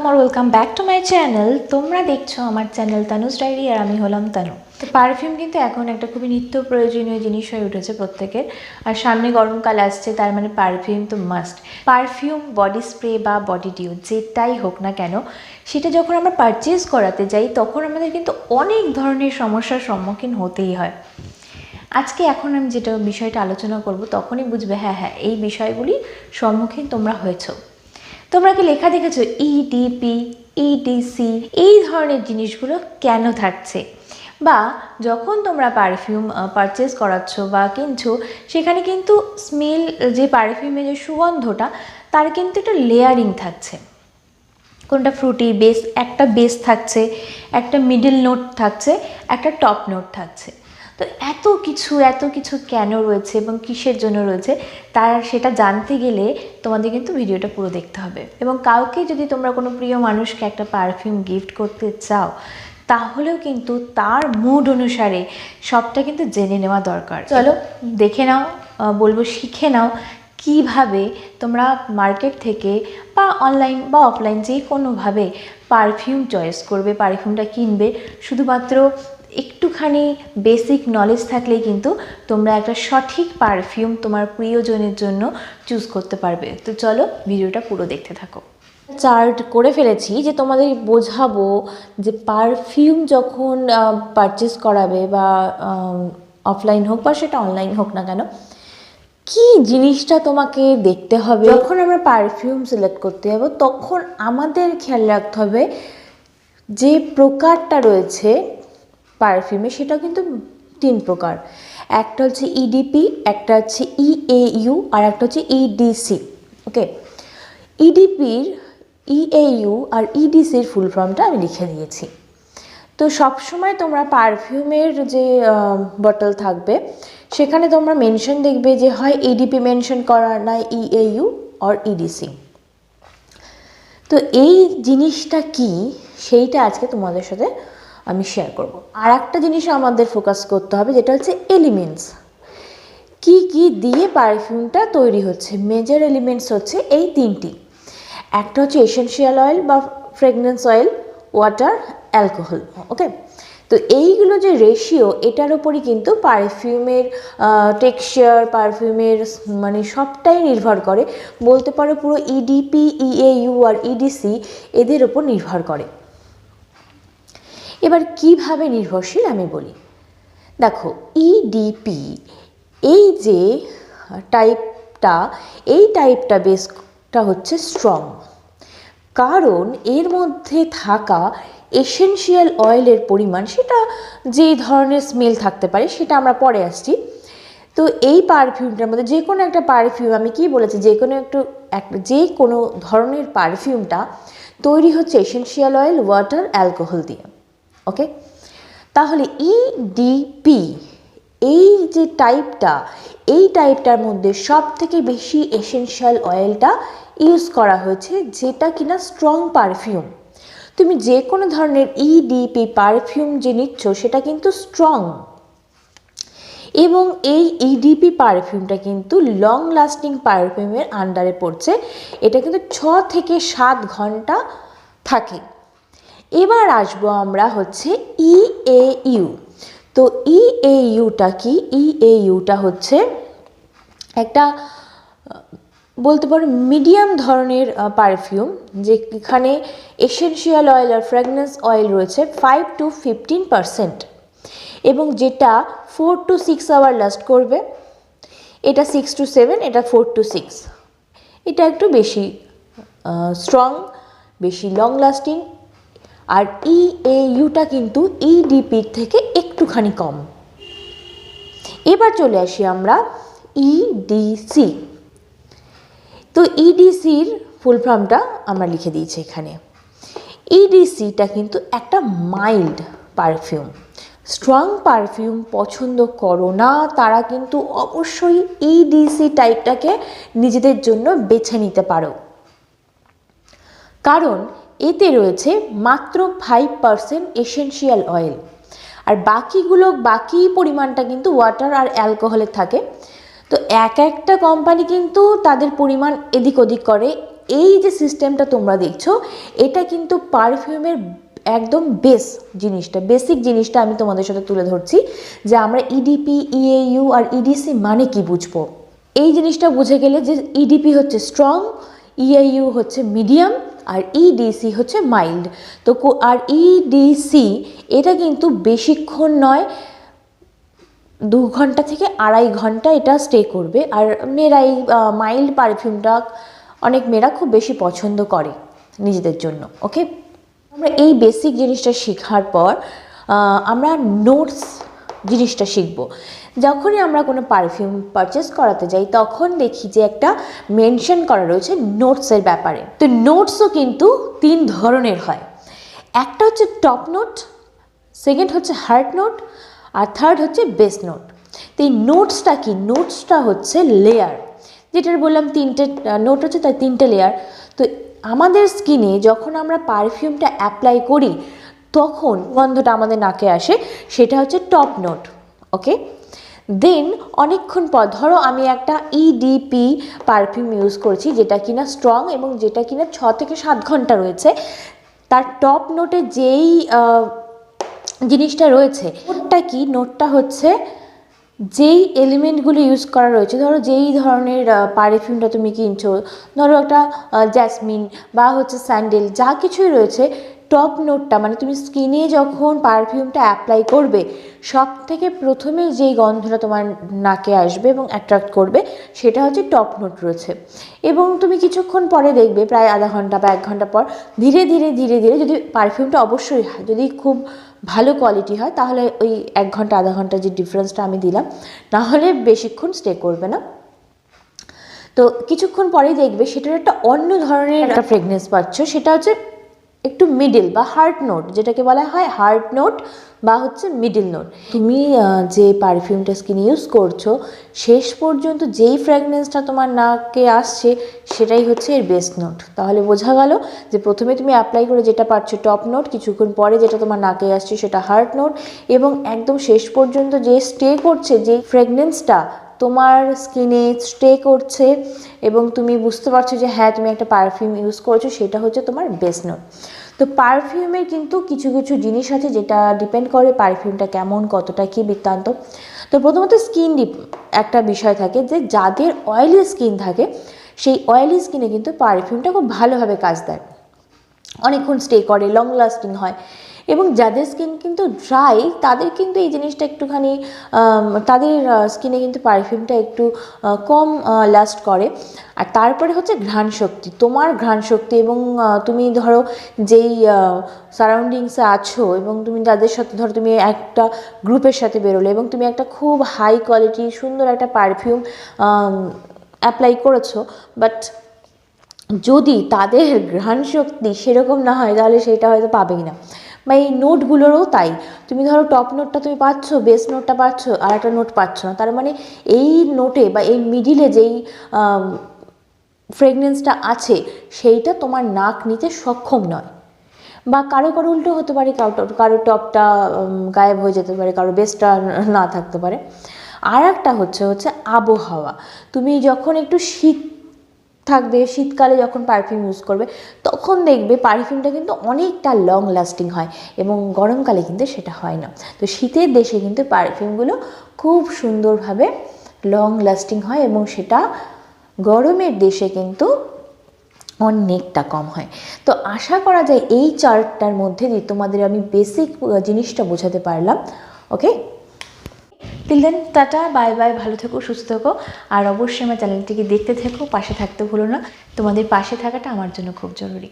আমার welcome back to my channel তোমরা দেখছ আমার চ্যানেল তানুজ ডায়েরি আর আমি হলাম তানু। তো পারফিউম কিন্তু এখন একটা খুবই নিত্য প্রয়োজনীয় জিনিস হয়ে উঠেছে প্রত্যেকের। আর সামনে গরমকাল আসছে, তার মানে পারফিউম তো মাস্ট পারফিউম বডি স্প্রে বা বডি ডিউ যেটাই হোক না কেন, সেটা যখন আমরা পারচেজ করাতে যাই, তখন আমাদের কিন্তু অনেক ধরনের সমস্যার সম্মুখীন হতেই হয়। আজকে এখন আমি যেটা বিষয়টা আলোচনা করব, তখনই বুঝবে হ্যাঁ হ্যাঁ এই বিষয়গুলি সম্মুখীন তোমরা হয়েছো। তোমরা কি লেখা দেখেছ? E ইডিপি ইডিসি এই ধরনের জিনিসগুলো কেন থাকছে? বা যখন তোমরা পারফিউম পারচেস করাচ্ছ বা কিনছো, সেখানে কিন্তু স্মেল যে পারফিউমের যে সুগন্ধটা, তার কিন্তু একটা লেয়ারিং থাকছে। কোনটা ফ্রুটি বেস একটা বেস থাকছে, একটা মিডল নোট থাকছে, একটা টপ নোট থাকছে। তো এত কিছু এত কিছু কেন রয়েছে এবং কিসের জন্য রয়েছে, তার সেটা জানতে গেলে তোমাদের কিন্তু ভিডিওটা পুরো দেখতে হবে। এবং কাউকে যদি তোমরা কোনো প্রিয় মানুষকে একটা পারফিউম গিফট করতে চাও, তাহলেও কিন্তু তার মুড অনুসারে সবটা কিন্তু জেনে নেওয়া দরকার। চলো, দেখে নাও বলব শিখে নাও কীভাবে তোমরা মার্কেট থেকে বা অনলাইন বা অফলাইন যে কোনোভাবে পারফিউম চয়েস করবে পারফিউমটা কিনবে। শুধুমাত্র একটুখানি বেসিক নলেজ থাকলেই কিন্তু তোমরা একটা সঠিক পারফিউম তোমার প্রিয়জনের জন্য চুজ করতে পারবে। তো চলো ভিডিওটা পুরো দেখতে থাকো। চার্ট করে ফেলেছি যে তোমাদের বোঝাবো যে পারফিউম যখন পারচেস করাবে বা অফলাইন হোক বা সেটা অনলাইন হোক না কেন, কি জিনিসটা তোমাকে দেখতে হবে? যখন আমরা পারফিউম সিলেক্ট করতে যাব, তখন আমাদের খেয়াল রাখতে হবে যে প্রকারটা রয়েছে পারফিউমে সেটা কিন্তু তিন প্রকার। একটা হচ্ছে ইডিপি একটা হচ্ছে ইএইউ আর একটা হচ্ছে ইডিসি ওকে ইডিপির ইএইউ আর ইডিসির ফুল ফর্মটা আমি লিখে দিয়েছি। তো সবসময় তোমরা পারফিউমের যে বটল থাকবে, সেখানে তোমরা মেনশন দেখবে যে, হয় ইডিপি মেনশন করা না ইএইউ আর ইডিসি তো এই জিনিসটা কি, সেইটা আজকে তোমাদের সাথে আমি শেয়ার করব। আর একটা জিনিস আমাদের ফোকাস করতে হবে, যেটা হচ্ছে এলিমেন্টস কি কি দিয়ে পারফিউমটা তৈরি হচ্ছে? মেজর এলিমেন্টস হচ্ছে এই তিনটি। একটা হচ্ছে এসেনশিয়াল অয়েল বা fragrance oil water alcohol okay তো এইগুলো যে রেশিও এটার উপরই কিন্তু পারফিউমের টেক্সচার পারফিউমের মানে সবটাই নির্ভর করে। বলতে পারো পুরো ইডিপি ইএইউ আর ইডিসি এদের ওপর নির্ভর করে। এবার কীভাবে নির্ভরশীল আমি বলি? দেখো ইডিপি এই যে টাইপটা এই টাইপটা বেসটা হচ্ছে স্ট্রং কারণ এর মধ্যে থাকা এসেনশিয়াল অয়েলের পরিমাণ, সেটা যে ধরনের স্মেল থাকতে পারে, সেটা আমরা পরে আসছি। তো এই পারফিউমটার মধ্যে যে কোনো একটা পারফিউম আমি কি বলেছি, যে কোনো একটা যে কোনো ধরনের পারফিউমটা তৈরি হচ্ছে এসেনশিয়াল অয়েল ওয়াটার অ্যালকোহল দিয়ে। ওকে তাহলে ইডিপি এই যে টাইপটা, এই টাইপটার মধ্যে সব থেকে বেশি এসেনশিয়াল অয়েলটা ইউজ করা হয়েছে, যেটা কিনা স্ট্রং পারফিউম তুমি যে কোনো ধরনের ইডিপি পারফিউম যে নিচ্ছ, সেটা কিন্তু স্ট্রং এবং এই ইডিপি পারফিউমটা কিন্তু লং লাস্টিং পারফিউমের আন্ডারে পড়ছে। এটা কিন্তু ছ থেকে সাত ঘণ্টা থাকে। এবার আসব আমরা হচ্ছে ইএইউ তো ইএইউটা কি? ইএইউটা হচ্ছে একটা বলতে পারো মিডিয়াম ধরনের পারফিউম যেখানে এসেনশিয়াল অয়েল আর ফ্র্যাগনেন্স অয়েল রয়েছে ফাইভ টু ফিফটিন পারসেন্ট এবং যেটা four to six hour last করবে, এটা সিক্স টু সেভেন এটা ফোর টু সিক্স এটা একটু বেশি স্ট্রং বেশি লং লাস্টিং আর ইএইউটা কিন্তু ইডিপির থেকে একটুখানি কম। এবার চলে আসি আমরা ইডিসি তো ইডিসির ফুল ফর্মটা আমরা লিখে দিয়েছি এখানে। ইডিসিটা কিন্তু একটা মাইল্ড পারফিউম স্ট্রং পারফিউম পছন্দ করো না, তারা কিন্তু অবশ্যই ইডিসি টাইপটাকে নিজেদের জন্য বেছে নিতে পারো। কারণ এতে রয়েছে মাত্র ফাইভ পারসেন্ট এসেনশিয়াল অয়েল আর বাকিগুলো, বাকি পরিমাণটা কিন্তু ওয়াটার আর অ্যালকোহলের থাকে। তো এক একটা কোম্পানি কিন্তু তাদের পরিমাণ এদিক ওদিক করে। এই যে সিস্টেমটা তোমরা দেখছ, এটা কিন্তু পারফিউমের একদম বেস জিনিসটা। বেসিক জিনিসটা আমি তোমাদের সাথে তুলে ধরছি যে আমরা E ইডিপি ইএইউ আর ইডিসি মানে কি বুঝব? এই জিনিসটা বুঝে গেলে যে ইডিপি হচ্ছে স্ট্রং ইএইউ হচ্ছে মিডিয়াম আর ইডিসি হচ্ছে মাইল্ড তো আর ইডিসি এটা কিন্তু বেশিক্ষণ নয়, দু ঘণ্টা থেকে আড়াই ঘণ্টা এটা স্টে করবে। আর মেয়েরা এই মাইল্ড পারফিউমটা অনেক মেয়েরা খুব বেশি পছন্দ করে নিজেদের জন্য ওকে আমরা এই বেসিক জিনিসটা শেখার পর আমরা নোটস জিনিসটা শিখব। যখনই আমরা কোনো পারফিউম পারচেস করাতে যাই, তখন দেখি যে একটা মেনশন করা রয়েছে নোটসের ব্যাপারে। তো নোটসও কিন্তু তিন ধরনের হয়। একটা হচ্ছে টপ নোট সেকেন্ড হচ্ছে হার্ট নোট আর থার্ড হচ্ছে বেস নোট তো এই নোটসটা কি? নোটসটা হচ্ছে লেয়ার যেটার বললাম তিনটে নোট হচ্ছে তার তিনটে লেয়ার তো আমাদের স্কিনে যখন আমরা পারফিউমটা অ্যাপ্লাই করি, তখন গন্ধটা আমাদের নাকে আসে, সেটা হচ্ছে টপ নোট ওকে দেন অনেকক্ষণ পর, ধরো আমি একটা ইডিপি পারফিউম ইউজ করছি, যেটা কিনা স্ট্রং এবং যেটা কিনা ছ থেকে সাত ঘণ্টা রয়েছে। তার টপ নোটে যেই জিনিসটা রয়েছে নোটটা কি? নোটটা হচ্ছে যেই এলিমেন্টগুলো ইউজ করা রয়েছে, ধরো যেই ধরনের পারফিউমটা তুমি কিনছো, ধরো একটা জ্যাসমিন বা হচ্ছে স্যান্ডেল যা কিছুই রয়েছে টপ নোটটা মানে তুমি স্কিনে যখন পারফিউমটা অ্যাপ্লাই করবে সব থেকে প্রথমে যেই গন্ধটা তোমার নাকে আসবে এবং অ্যাট্রাক্ট করবে সেটা হচ্ছে টপ নোট রয়েছে। এবং তুমি কিছুক্ষণ পরে দেখবে প্রায় আধা ঘণ্টা বা এক ঘণ্টা পর ধীরে ধীরে ধীরে ধীরে যদি পারফিউমটা অবশ্যই হয়, যদি খুব ভালো কোয়ালিটি হয় তাহলে ওই এক ঘণ্টা আধা ঘণ্টা যে ডিফারেন্সটা আমি দিলাম না হলে বেশিক্ষণ স্টে করবে না। তো কিছুক্ষণ পরেই দেখবে সেটার একটা অন্য ধরনের একটা ফ্রেগনেন্স পাচ্ছ সেটা হচ্ছে একটু মিডিল বা হার্ট নোট যেটাকে বলা হয় হার্ট নোট বা হচ্ছে মিডিল নোট তুমি যে পারফিউমটা স্কিন ইউজ করছ, শেষ পর্যন্ত যেই ফ্র্যাগনেন্সটা তোমার নাকে আসছে, সেটাই হচ্ছে এর বেস্ট নোট তাহলে বোঝা গেল যে প্রথমে তুমি অ্যাপ্লাই করে যেটা পাচ্ছ টপ নোট কিছুক্ষণ পরে যেটা তোমার নাকে আসছে সেটা হার্ট নোট এবং একদম শেষ পর্যন্ত যে স্টে করছে যেই ফ্রেগনেন্সটা তোমার স্কিনে স্টে করছে এবং তুমি বুঝতে পারছ যে হ্যাঁ তুমি একটা পারফিউম ইউজ করছ, সেটা হচ্ছে তোমার বেস্ট নোট তো পারফিউমের কিন্তু কিছু কিছু জিনিস আছে যেটা ডিপেন্ড করে পারফিউমটা কেমন, কতটা কী বৃত্তান্ত। তো প্রথমত স্কিন একটা বিষয় থাকে যে, যাদের অয়েলি স্কিন থাকে, সেই অয়েলি স্কিনে কিন্তু পারফিউমটা খুব ভালোভাবে কাজ দেয়। অনেকক্ষণ স্টে করে লং লাস্টিং হয়। এবং যাদের স্কিন কিন্তু ড্রাই তাদের কিন্তু এই জিনিসটা একটুখানি তাদের স্কিনে কিন্তু পারফিউমটা একটু কম লাস্ট করে। আর তারপরে হচ্ছে ঘ্রাণ শক্তি। তোমার ঘ্রাণ শক্তি এবং তুমি ধরো যেই সারাউন্ডিংসে আছো এবং তুমি যাদের সাথে ধরো তুমি একটা গ্রুপের সাথে বেরোলে এবং তুমি একটা খুব হাই কোয়ালিটি সুন্দর একটা পারফিউম অ্যাপ্লাই করেছ বাট যদি তাদের ঘ্রাণ শক্তি সেরকম না হয়, তাহলে সেটা হয়তো পাবেই না। বা এই নোটগুলোরও তাই। তুমি ধরো টপ নোটটা তুমি পাচ্ছ বেস নোটটা পাচ্ছ, আর একটা নোট পাচ্ছ না। তার মানে এই নোটে বা এই মিডিলে যেই ফ্রেগনেন্সটা আছে, সেইটা তোমার নাক নিতে সক্ষম নয়। বা কারও কারও উল্টো হতে পারে, কারও কারও টপটা গায়েব হয়ে যেতে পারে, কারও বেসটা না থাকতে পারে। আর একটা হচ্ছে হচ্ছে আবহাওয়া। তুমি যখন একটু শীত থাকবে, শীতকালে যখন পারফিউম ইউজ করবে, তখন দেখবে পারফিউমটা কিন্তু অনেকটা লং লাস্টিং হয় এবং গরমকালে কিন্তু সেটা হয় না। তো শীতের দেশে কিন্তু পারফিউমগুলো খুব সুন্দরভাবে লং লাস্টিং হয় এবং সেটা গরমের দেশে কিন্তু অনেকটা কম হয়। তো আশা করা যায় এই চার্টটার মধ্যে দিয়ে তোমাদের আমি বেসিক জিনিসটা বোঝাতে পারলাম okay till then tata bye bye ভালো থেকো, সুস্থ থেকো। আর অবশ্যই আমার চ্যানেলটিকে দেখতে থেকো, পাশে থাকতে ভুলো না। তোমাদের পাশে থাকাটা আমার জন্য খুব জরুরি।